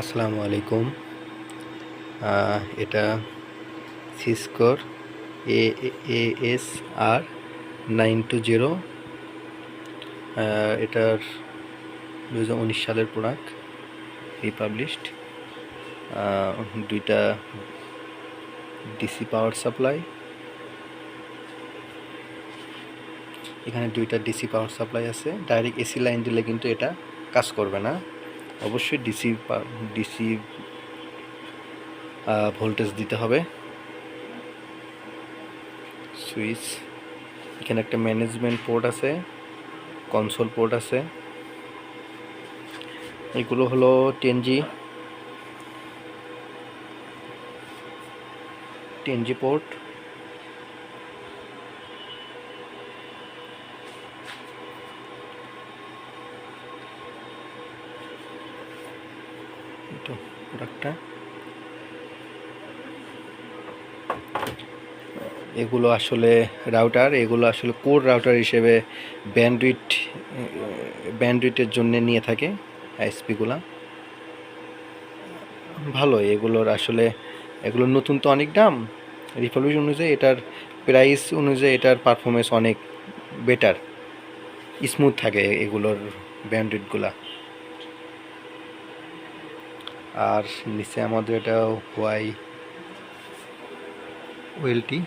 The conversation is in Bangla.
আসসালামু আলাইকুম। এটা সিসকোর A S, R nine two zero. এটার দু হাজার উনিশ সালের প্রোডাক্ট, রিপাবলিশড। দুইটা ডিসি পাওয়ার সাপ্লাই। এখানে দুইটা ডিসি পাওয়ার সাপ্লাই আছে। ডাইরেক্ট এসি লাইন দিলে কিন্তু এটা কাজ করবে না। অবশ্যই ডিসি ডিসি ভোল্টেজ দিতে হবে। সুইচ এখানে একটা ম্যানেজমেন্ট পোর্ট আছে কনসোল পোর্ট আছে। এগুলো হলো ten G ten G port প্রোডাক্টটা এগুলো আসলে রাউটার এগুলো আসলে কোর রাউটার হিসেবে ব্যান্ডউইট ব্যান্ডউইটের জন্য নিয়ে থাকে আইএসপিগুলো ভালো, এগুলোর আসলে, এগুলোর নতুন তো অনেক দাম। রিভলিউশন অনুযায়ী এটার প্রাইস অনুযায়ী এটার পারফরমেন্স অনেক বেটার স্মুথ থাকে এগুলোর ব্যান্ডউইটগুলা আর নিচে আমাদের এটা হোয়াই ওয়েলটি